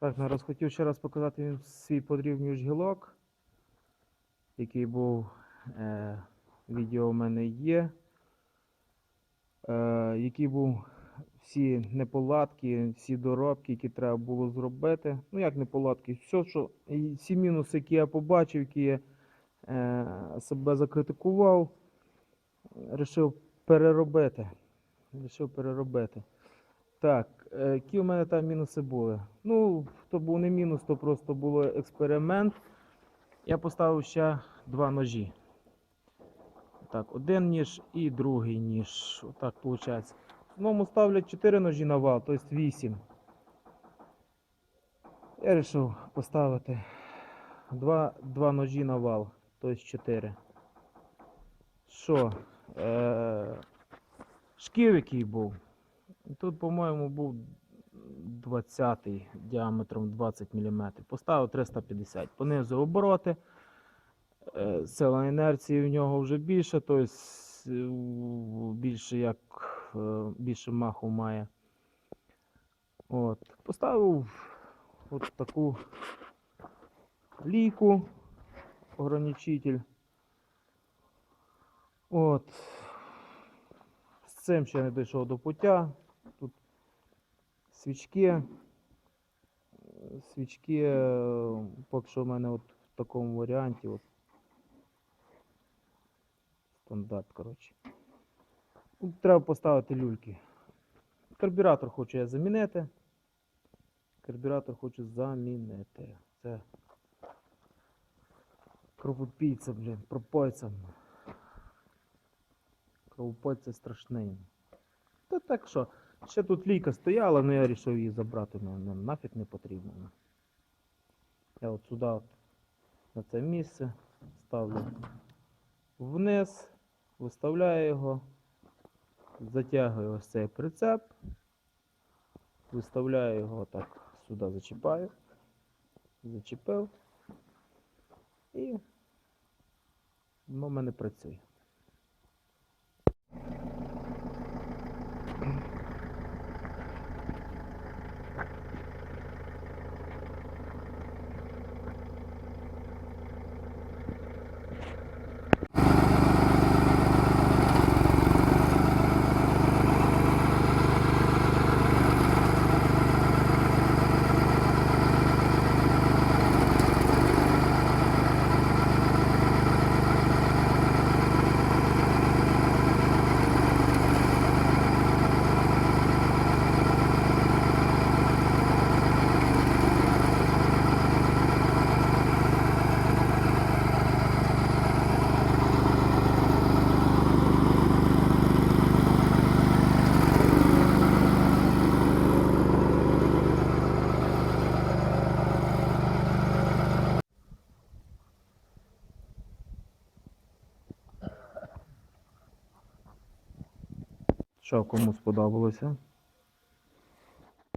Так, зараз хотів ще раз показати свій подрівнювач гілок, який був, е, відео у мене є, е, який був всі неполадки, всі доробки, які треба було зробити. Ну як неполадки, все, що, всі мінуси, які я побачив, які я е, себе закритикував, вирішив переробити. Рішив переробити. Так, е, які у мене там мінуси були? Ну, то був не мінус, то просто було експеримент. Я поставив ще два ножі. Так, один ніж і другий ніж. Отак виходить. В основному ставлять 4 ножі на вал, тобто 8. Я вирішив поставити два, два ножі на вал, тобто 4. Що? Е, шків який був. Тут, по-моєму, був 20-й діаметром 20 мм. Поставив 350. Понизу обороти. Е, Сила інерції в нього вже більше, тобто більше як е, більше маху має. От. Поставив от таку лійку, ограничитель. От. З цим ще не дійшов до пуття. Свічки. Свічки е, поки що в мене от в такому варіанті. От. Стандарт, коротше. Треба поставити люльки. Карбюратор хочу я замінити. Карбюратор хочу замінити. Це кровопійця, блін, пропойця. Кровопойця страшний. Та так що, ще тут лійка стояла, але я вирішив її забрати, ну, ну, нафіг не потрібно. ну. Я от сюди, на це місце ставлю вниз, виставляю його, затягую ось цей прицеп, виставляю його так, сюди зачіпаю, зачепив і воно в мене працює. Що кому сподобалося?